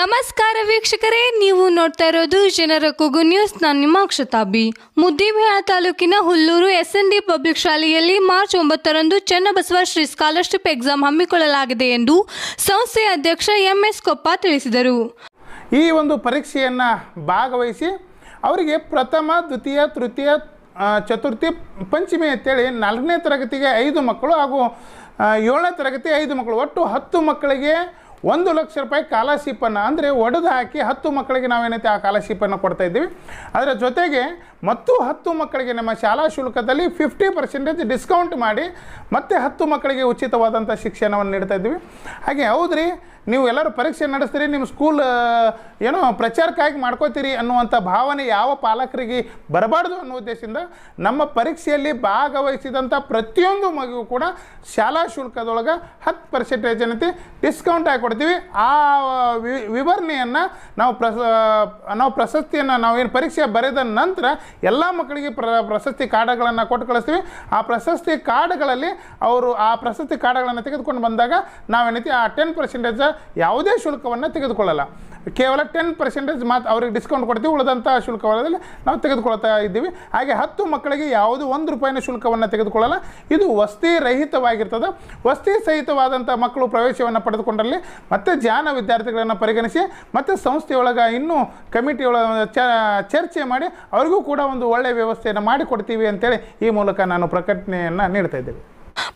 ನಮಸ್ಕಾರ ವೀಕ್ಷಕರೇ, ನೀವು ನೋಡ್ತಾ ಇರೋದು ಜನರ ಕೂಗು ನ್ಯೂಸ್. ನಾನು ನಿಮ್ಮ ಅಕ್ಷತಾಬಿ ಮುದ್ದೇಬಿಹಾಳ ತಾಲೂಕಿನ Hullur S N D public ಶಾಲೆಯಲ್ಲಿ ಮಾರ್ಚ್ ಒಂಬತ್ತರಂದು ಚನ್ನಬಸವ ಶ್ರೀ ಸ್ಕಾಲರ್ಶಿಪ್ ಎಕ್ಸಾಮ್ ಹಮ್ಮಿಕೊಳ್ಳಲಾಗಿದೆ ಎಂದು ಸಂಸ್ಥೆಯ ಅಧ್ಯಕ್ಷ ಎಂ ಎಸ್ ಕೊಪ್ಪ ತಿಳಿಸಿದರು. ಈ ಒಂದು ಪರೀಕ್ಷೆಯನ್ನು ಭಾಗವಹಿಸಿ ಅವರಿಗೆ ಪ್ರಥಮ, ದ್ವಿತೀಯ, ತೃತೀಯ ಚತುರ್ಥಿ, ಪಂಚಮಿ ಅಂತೇಳಿ ನಾಲ್ಕನೇ ತರಗತಿಗೆ ಐದು ಮಕ್ಕಳು ಹಾಗೂ ಏಳನೇ ತರಗತಿ ಐದು ಮಕ್ಕಳು. ಒಟ್ಟು ಹತ್ತು ಮಕ್ಕಳಿಗೆ ಒಂದು ಲಕ್ಷ ರೂಪಾಯಿ ಕಾಲರ್ಶಿಪ್ಪನ್ನು ಅಂದರೆ ಒಡೆದು ಹಾಕಿ ಹತ್ತು ಮಕ್ಕಳಿಗೆ ನಾವೇನೈತೆ ಆ ಕಾಲರ್ಶಿಪ್ಪನ್ನು ಕೊಡ್ತಾ ಇದ್ದೀವಿ. ಅದರ ಜೊತೆಗೆ ಮತ್ತು ಹತ್ತು ಮಕ್ಕಳಿಗೆ ನಮ್ಮ ಶಾಲಾ ಶುಲ್ಕದಲ್ಲಿ ಫಿಫ್ಟಿ ಪರ್ಸೆಂಟೇಜ್ ಡಿಸ್ಕೌಂಟ್ ಮಾಡಿ ಮತ್ತೆ ಹತ್ತು ಮಕ್ಕಳಿಗೆ ಉಚಿತವಾದಂಥ ಶಿಕ್ಷಣವನ್ನು ನೀಡ್ತಾ ಇದ್ದೀವಿ. ಹಾಗೆ ಹೌದ್ರಿ, ನೀವು ಎಲ್ಲರೂ ಪರೀಕ್ಷೆ ನಡೆಸ್ತೀರಿ, ನಿಮ್ಮ ಸ್ಕೂಲ್ ಏನೋ ಪ್ರಚಾರಕ್ಕಾಗಿ ಮಾಡ್ಕೋತೀರಿ ಅನ್ನುವಂಥ ಭಾವನೆ ಯಾವ ಪಾಲಕರಿಗೆ ಬರಬಾರ್ದು ಅನ್ನೋ ಉದ್ದೇಶದಿಂದ ನಮ್ಮ ಪರೀಕ್ಷೆಯಲ್ಲಿ ಭಾಗವಹಿಸಿದಂಥ ಪ್ರತಿಯೊಂದು ಮಗುವು ಕೂಡ ಶಾಲಾ ಶುಲ್ಕದೊಳಗೆ ಹತ್ತು ಪರ್ಸೆಂಟೇಜ್ ಏನೈತಿ ಡಿಸ್ಕೌಂಟ್ ಆಗಿ ಕೊಡ್ತೀವಿ. ಆ ವಿವರಣೆಯನ್ನು ನಾವು ಪ್ರಸ ನಾವು ಪ್ರಶಸ್ತಿಯನ್ನು ನಾವು ಏನು ಪರೀಕ್ಷೆ ಬರೆದ ನಂತರ ಎಲ್ಲ ಮಕ್ಕಳಿಗೆ ಪ್ರ, ಪ್ರಶಸ್ತಿ ಕಾರ್ಡ್ಗಳನ್ನು ಕೊಟ್ಟು ಕಳಿಸ್ತೀವಿ. ಆ ಪ್ರಶಸ್ತಿ ಕಾರ್ಡ್ಗಳಲ್ಲಿ ಅವರು ಆ ಪ್ರಶಸ್ತಿ ಕಾರ್ಡ್ಗಳನ್ನು ತೆಗೆದುಕೊಂಡು ಬಂದಾಗ ನಾವೇನೈತಿ, ಆ ಟೆನ್ ಪರ್ಸೆಂಟೇಜ್ ಯಾವುದೇ ಶುಲ್ಕವನ್ನು ತೆಗೆದುಕೊಳ್ಳಲ್ಲ. ಕೇವಲ ಟೆನ್ ಪರ್ಸೆಂಟೇಜ್ ಮಾತ್ರ ಅವ್ರಿಗೆ ಡಿಸ್ಕೌಂಟ್ ಕೊಡ್ತೀವಿ. ಉಳಿದಂಥ ಶುಲ್ಕದಲ್ಲಿ ನಾವು ತೆಗೆದುಕೊಳ್ತಾ ಇದ್ದೀವಿ. ಹಾಗೆ ಹತ್ತು ಮಕ್ಕಳಿಗೆ ಯಾವುದು ಒಂದು ರೂಪಾಯಿನ ಶುಲ್ಕವನ್ನು ತೆಗೆದುಕೊಳ್ಳಲ್ಲ. ಇದು ವಸ್ತಿ ರಹಿತವಾಗಿರ್ತದೆ. ವಸ್ತಿ ಸಹಿತವಾದಂಥ ಮಕ್ಕಳು ಪ್ರವೇಶವನ್ನು ಪಡೆದುಕೊಂಡಲ್ಲಿ ಮತ್ತೆ ಜಾನ ವಿದ್ಯಾರ್ಥಿಗಳನ್ನು ಪರಿಗಣಿಸಿ ಮತ್ತು ಸಂಸ್ಥೆಯೊಳಗೆ ಇನ್ನೂ ಕಮಿಟಿ ಒಳಗೆ ಚರ್ಚೆ ಮಾಡಿ ಅವರಿಗೂ ಕೂಡ ಒಂದು ಒಳ್ಳೆಯ ವ್ಯವಸ್ಥೆಯನ್ನು ಮಾಡಿಕೊಡ್ತೀವಿ ಅಂತೇಳಿ ಈ ಮೂಲಕ ನಾನು ಪ್ರಕಟಣೆಯನ್ನು ನೀಡ್ತಾ ಇದ್ದೇವೆ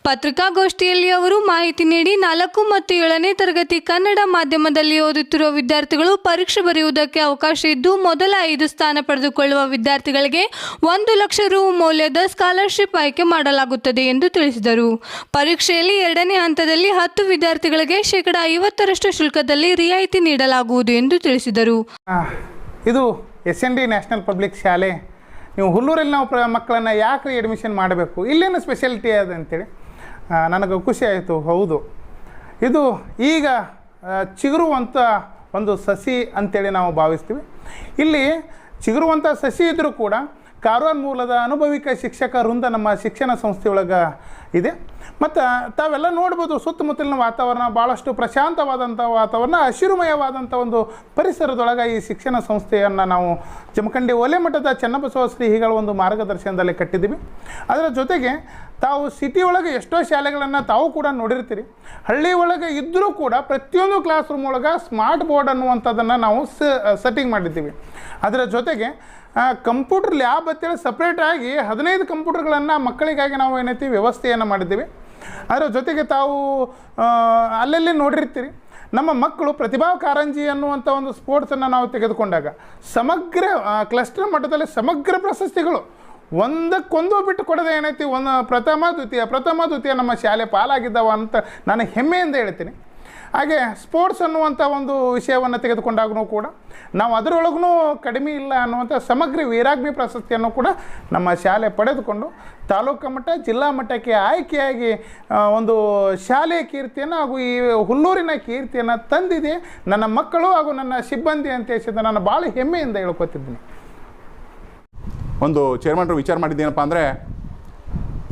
ಪತ್ರಿಕಾಗೋಷ್ಠಿಯಲ್ಲಿ ಅವರು ಮಾಹಿತಿ ನೀಡಿ ನಾಲ್ಕು ಮತ್ತು ಏಳನೇ ತರಗತಿ ಕನ್ನಡ ಮಾಧ್ಯಮದಲ್ಲಿ ಓದುತ್ತಿರುವ ವಿದ್ಯಾರ್ಥಿಗಳು ಪರೀಕ್ಷೆ ಬರೆಯುವುದಕ್ಕೆ ಅವಕಾಶ ಇದ್ದು ಮೊದಲ ಐದು ಸ್ಥಾನ ಪಡೆದುಕೊಳ್ಳುವ ವಿದ್ಯಾರ್ಥಿಗಳಿಗೆ ಒಂದು ಲಕ್ಷ ರು ಮೌಲ್ಯದ ಸ್ಕಾಲರ್ಶಿಪ್ ಆಯ್ಕೆ ಮಾಡಲಾಗುತ್ತದೆ ಎಂದು ತಿಳಿಸಿದರು. ಪರೀಕ್ಷೆಯಲ್ಲಿ ಎರಡನೇ ಹಂತದಲ್ಲಿ ಹತ್ತು ವಿದ್ಯಾರ್ಥಿಗಳಿಗೆ ಶೇಕಡ ಐವತ್ತರಷ್ಟು ಶುಲ್ಕದಲ್ಲಿ ರಿಯಾಯಿತಿ ನೀಡಲಾಗುವುದು ಎಂದು ತಿಳಿಸಿದರು. ಇದು S N D national public ಶಾಲೆ ನೀವು ಹುಲ್ಲೂರಲ್ಲಿ ನಾವು ಪ್ರ ಮಕ್ಕಳನ್ನು ಯಾಕೆ ಅಡ್ಮಿಷನ್ ಮಾಡಬೇಕು? ಇಲ್ಲೇನು ಸ್ಪೆಷಾಲಿಟಿ ಅದ ಅಂತೇಳಿ ನನಗೆ ಖುಷಿ ಆಯಿತು. ಹೌದು. ಇದು ಈಗ ಚಿಗುರುವಂಥ ಒಂದು ಸಸಿ ಅಂತೇಳಿ ನಾವು ಭಾವಿಸ್ತೀವಿ. ಇಲ್ಲಿ ಚಿಗುರುವಂಥ ಸಸಿ ಇದ್ದರೂ ಕೂಡ ಕಾರವಾರ ಮೂಲದ ಅನುಭವಿಕ ಶಿಕ್ಷಕ ವೃಂದ ನಮ್ಮ ಶಿಕ್ಷಣ ಸಂಸ್ಥೆಯೊಳಗೆ ಇದೆ. ಮತ್ತು ತಾವೆಲ್ಲ ನೋಡ್ಬೋದು ಸುತ್ತಮುತ್ತಲಿನ ವಾತಾವರಣ ಭಾಳಷ್ಟು ಪ್ರಶಾಂತವಾದಂಥ ವಾತಾವರಣ ಹಸಿರುಮಯವಾದಂಥ ಒಂದು ಪರಿಸರದೊಳಗೆ ಈ ಶಿಕ್ಷಣ ಸಂಸ್ಥೆಯನ್ನು ನಾವು ಜಮಖಂಡಿ ಒಲೆ ಮಠದ ಚನ್ನಬಸವ ಶ್ರೀಗಳ ಒಂದು ಮಾರ್ಗದರ್ಶನದಲ್ಲಿ ಕಟ್ಟಿದ್ದೀವಿ. ಅದರ ಜೊತೆಗೆ ತಾವು ಸಿಟಿ ಒಳಗೆ ಎಷ್ಟೋ ಶಾಲೆಗಳನ್ನು ತಾವು ಕೂಡ ನೋಡಿರ್ತೀರಿ. ಹಳ್ಳಿ ಒಳಗೆ ಇದ್ದರೂ ಕೂಡ ಪ್ರತಿಯೊಂದು ಕ್ಲಾಸ್ ರೂಮ್ ಒಳಗೆ ಸ್ಮಾರ್ಟ್ ಬೋರ್ಡ್ ಅನ್ನುವಂಥದ್ದನ್ನು ನಾವು ಸೆಟ್ಟಿಂಗ್ ಮಾಡಿದ್ದೀವಿ. ಅದರ ಜೊತೆಗೆ ಕಂಪ್ಯೂಟರ್ ಲ್ಯಾಬ್ ಅಂತೇಳಿ ಸಪ್ರೇಟಾಗಿ ಹದಿನೈದು ಕಂಪ್ಯೂಟರ್ಗಳನ್ನು ಮಕ್ಕಳಿಗಾಗಿ ನಾವು ಏನೈತಿ ವ್ಯವಸ್ಥೆಯನ್ನು ಮಾಡಿದ್ದೀವಿ. ಅದರ ಜೊತೆಗೆ ತಾವು ಅಲ್ಲಲ್ಲಿ ನೋಡಿರ್ತೀರಿ, ನಮ್ಮ ಮಕ್ಕಳು ಪ್ರತಿಭಾ ಕಾರಂಜಿ ಅನ್ನುವಂಥ ಒಂದು ಸ್ಪೋರ್ಟ್ಸನ್ನು ನಾವು ತೆಗೆದುಕೊಂಡಾಗ, ಸಮಗ್ರ ಕ್ಲಸ್ಟರ್ ಮಟ್ಟದಲ್ಲಿ ಸಮಗ್ರ ಪ್ರಶಸ್ತಿಗಳು ಒಂದಕ್ಕೊಂದು ಬಿಟ್ಟು ಕೊಡದೆ ಏನೈತಿ? ಒಂದು ಪ್ರಥಮ, ದ್ವಿತೀಯ. ಪ್ರಥಮ, ದ್ವಿತೀಯ ನಮ್ಮ ಶಾಲೆ ಪಾಲಾಗಿದ್ದಾವ ಅಂತ ನಾನು ಹೆಮ್ಮೆಯಿಂದ ಹೇಳ್ತೀನಿ. ಹಾಗೆ ಸ್ಪೋರ್ಟ್ಸ್ ಅನ್ನುವಂಥ ಒಂದು ವಿಷಯವನ್ನು ತೆಗೆದುಕೊಂಡಾಗೂ ಕೂಡ, ನಾವು ಅದರೊಳಗೂ ಕಡಿಮೆ ಇಲ್ಲ ಅನ್ನುವಂಥ ಸಮಗ್ರ ವೀರಾಗ್ನಿ ಪ್ರಶಸ್ತಿಯನ್ನು ಕೂಡ ನಮ್ಮ ಶಾಲೆ ಪಡೆದುಕೊಂಡು, ತಾಲೂಕು ಮಟ್ಟ, ಜಿಲ್ಲಾ ಮಟ್ಟಕ್ಕೆ ಆಯ್ಕೆಯಾಗಿ ಒಂದು ಶಾಲೆಯ ಕೀರ್ತಿಯನ್ನು ಹಾಗೂ ಈ ಹುಲ್ಲೂರಿನ ಕೀರ್ತಿಯನ್ನು ತಂದಿದೆ. ನನ್ನ ಮಕ್ಕಳು ಹಾಗೂ ನನ್ನ ಸಿಬ್ಬಂದಿ ಅಂತ ಹೇಳಿದ ನಾನು ಭಾಳ ಹೆಮ್ಮೆಯಿಂದ ಹೇಳ್ಕೊತಿದ್ದೀನಿ. ಒಂದು ಚೇರ್ಮನ್ರು ವಿಚಾರ ಮಾಡಿದ್ದೇನಪ್ಪ ಅಂದರೆ,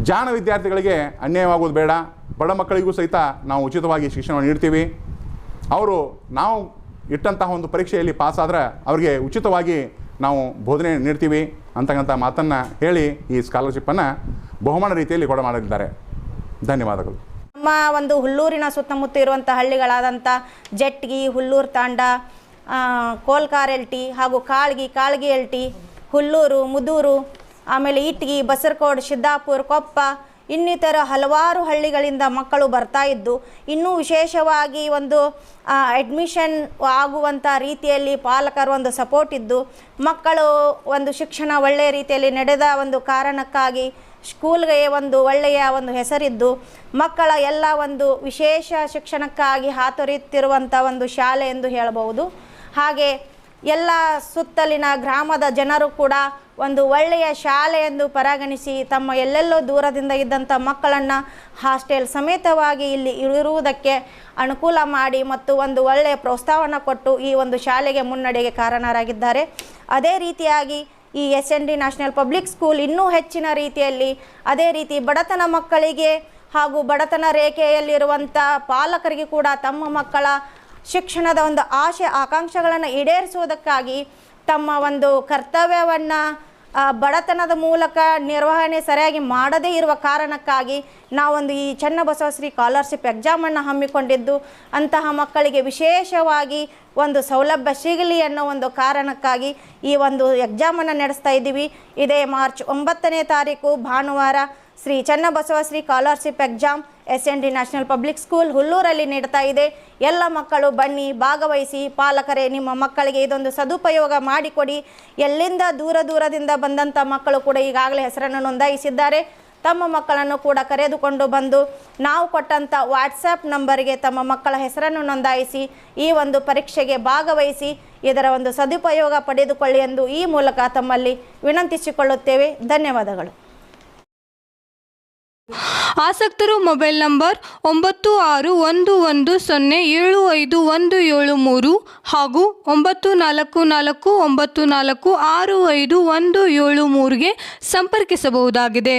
ಜಾಣ ವಿದ್ಯಾರ್ಥಿಗಳಿಗೆ ಅನ್ಯಾಯವಾಗೋದು ಬೇಡ, ಬಡ ಮಕ್ಕಳಿಗೂ ಸಹಿತ ನಾವು ಉಚಿತವಾಗಿ ಶಿಕ್ಷಣವನ್ನು ನೀಡ್ತೀವಿ. ಅವರು ನಾವು ಇಟ್ಟಂತಹ ಒಂದು ಪರೀಕ್ಷೆಯಲ್ಲಿ ಪಾಸಾದರೆ ಅವರಿಗೆ ಉಚಿತವಾಗಿ ನಾವು ಬೋಧನೆ ನೀಡ್ತೀವಿ ಅಂತಕ್ಕಂಥ ಮಾತನ್ನು ಹೇಳಿ ಈ ಸ್ಕಾಲರ್ಶಿಪ್ಪನ್ನು ಬಹುಮಾನ ರೀತಿಯಲ್ಲಿ ಕೊಡ ಮಾಡಲಿದ್ದಾರೆ ಧನ್ಯವಾದಗಳು. ನಮ್ಮ ಒಂದು ಹುಲ್ಲೂರಿನ ಸುತ್ತಮುತ್ತ ಇರುವಂಥ ಹಳ್ಳಿಗಳಾದಂಥ ಜಟ್ಗಿ, ಹುಲ್ಲೂರು ತಾಂಡ ಕೋಲ್ಕಾರ್ ಎಲ್ ಟಿ ಹಾಗೂ ಕಾಳ್ಗಿ ಕಾಳ್ಗಿ ಎಲ್ಟಿ ಹುಲ್ಲೂರು, ಮುದೂರು, ಆಮೇಲೆ ಇಟ್ಗಿ, ಬಸರಕೋಡ್ ಸಿದ್ದಾಪುರ ಕೊಪ್ಪ, ಇನ್ನಿತರ ಹಲವಾರು ಹಳ್ಳಿಗಳಿಂದ ಮಕ್ಕಳು ಬರ್ತಾ ಇದ್ದು, ಇನ್ನೂ ವಿಶೇಷವಾಗಿ ಒಂದು ಅಡ್ಮಿಷನ್ ಆಗುವಂಥ ರೀತಿಯಲ್ಲಿ ಪಾಲಕರು ಒಂದು ಸಪೋರ್ಟ್ ಇದ್ದು, ಮಕ್ಕಳು ಒಂದು ಶಿಕ್ಷಣ ಒಳ್ಳೆಯ ರೀತಿಯಲ್ಲಿ ನಡೆದ ಒಂದು ಕಾರಣಕ್ಕಾಗಿ ಸ್ಕೂಲ್ಗೆ ಒಂದು ಒಳ್ಳೆಯ ಒಂದು ಹೆಸರಿದ್ದು, ಮಕ್ಕಳ ಎಲ್ಲ ಒಂದು ವಿಶೇಷ ಶಿಕ್ಷಣಕ್ಕಾಗಿ ಹಾತೊರೆಯುತ್ತಿರುವಂಥ ಒಂದು ಶಾಲೆ ಎಂದು ಹೇಳಬಹುದು. ಹಾಗೆ ಎಲ್ಲ ಸುತ್ತಲಿನ ಗ್ರಾಮದ ಜನರು ಕೂಡ ಒಂದು ಒಳ್ಳೆಯ ಶಾಲೆ ಎಂದು ಪರಾಗಣಿಸಿ ತಮ್ಮ ಎಲ್ಲೆಲ್ಲೋ ದೂರದಿಂದ ಇದ್ದಂಥ ಮಕ್ಕಳನ್ನು ಹಾಸ್ಟೆಲ್ ಸಮೇತವಾಗಿ ಇಲ್ಲಿ ಇರುವುದಕ್ಕೆ ಅನುಕೂಲ ಮಾಡಿ ಮತ್ತು ಒಂದು ಒಳ್ಳೆಯ ಪ್ರೋತ್ಸಾಹವನ್ನು ಕೊಟ್ಟು ಈ ಒಂದು ಶಾಲೆಗೆ ಮುನ್ನಡೆಗೆ ಕಾರಣರಾಗಿದ್ದಾರೆ. ಅದೇ ರೀತಿಯಾಗಿ ಈ S N D national public school ಇನ್ನೂ ಹೆಚ್ಚಿನ ರೀತಿಯಲ್ಲಿ ಅದೇ ರೀತಿ ಬಡತನ ಮಕ್ಕಳಿಗೆ ಹಾಗೂ ಬಡತನ ರೇಖೆಯಲ್ಲಿರುವಂಥ ಪಾಲಕರಿಗೆ ಕೂಡ ತಮ್ಮ ಮಕ್ಕಳ ಶಿಕ್ಷಣದ ಒಂದು ಆಶೆ, ಆಕಾಂಕ್ಷೆಗಳನ್ನು ಈಡೇರಿಸುವುದಕ್ಕಾಗಿ ತಮ್ಮ ಒಂದು ಕರ್ತವ್ಯವನ್ನು ಬಡತನದ ಮೂಲಕ ನಿರ್ವಹಣೆ ಸರಿಯಾಗಿ ಮಾಡದೇ ಇರುವ ಕಾರಣಕ್ಕಾಗಿ ನಾವೊಂದು ಈ ಚನ್ನಬಸವಶ್ರೀ ಸ್ಕಾಲರ್ಶಿಪ್ ಎಕ್ಸಾಮನ್ನು ಹಮ್ಮಿಕೊಂಡಿದ್ದು. ಅಂತಹ ಮಕ್ಕಳಿಗೆ ವಿಶೇಷವಾಗಿ ಒಂದು ಸೌಲಭ್ಯ ಸಿಗಲಿ ಅನ್ನೋ ಒಂದು ಕಾರಣಕ್ಕಾಗಿ ಈ ಒಂದು ಎಕ್ಸಾಮನ್ನು ನಡೆಸ್ತಾ ಇದ್ದೀವಿ. ಇದೇ ಮಾರ್ಚ್ ಒಂಬತ್ತನೇ ತಾರೀಕು ಭಾನುವಾರ Shri Channabasava Shri scholarship exam S N D national public school ಹುಲ್ಲೂರಲ್ಲಿ ನೀಡ್ತಾ ಇದೆ. ಎಲ್ಲ ಮಕ್ಕಳು ಬನ್ನಿ, ಭಾಗವಹಿಸಿ, ಪಾಲಕರೇ, ನಿಮ್ಮ ಮಕ್ಕಳಿಗೆ ಇದೊಂದು ಸದುಪಯೋಗ ಮಾಡಿಕೊಡಿ. ಎಲ್ಲಿಂದ ದೂರ ದೂರದಿಂದ ಬಂದಂಥ ಮಕ್ಕಳು ಕೂಡ ಈಗಾಗಲೇ ಹೆಸರನ್ನು ನೋಂದಾಯಿಸಿದ್ದಾರೆ. ತಮ್ಮ ಮಕ್ಕಳನ್ನು ಕೂಡ ಕರೆದುಕೊಂಡು ಬಂದು ನಾವು ಕೊಟ್ಟಂಥ ವಾಟ್ಸಪ್ ನಂಬರಿಗೆ ತಮ್ಮ ಮಕ್ಕಳ ಹೆಸರನ್ನು ನೋಂದಾಯಿಸಿ ಈ ಒಂದು ಪರೀಕ್ಷೆಗೆ ಭಾಗವಹಿಸಿ ಇದರ ಒಂದು ಸದುಪಯೋಗ ಪಡೆದುಕೊಳ್ಳಿ ಎಂದು ಈ ಮೂಲಕ ತಮ್ಮಲ್ಲಿ ವಿನಂತಿಸಿಕೊಳ್ಳುತ್ತೇವೆ. ಧನ್ಯವಾದಗಳು. ಆಸಕ್ತರು ಮೊಬೈಲ್ ನಂಬರ್ ಒಂಬತ್ತು ಆರು ಒಂದು ಒಂದು ಸೊನ್ನೆ ಏಳು ಐದು ಒಂದು ಏಳು ಮೂರು ಹಾಗೂ ಒಂಬತ್ತು ನಾಲ್ಕು ನಾಲ್ಕು ಒಂಬತ್ತು ನಾಲ್ಕು ಆರು ಐದು ಒಂದು ಏಳು ಮೂರಿಗೆ ಸಂಪರ್ಕಿಸಬಹುದಾಗಿದೆ.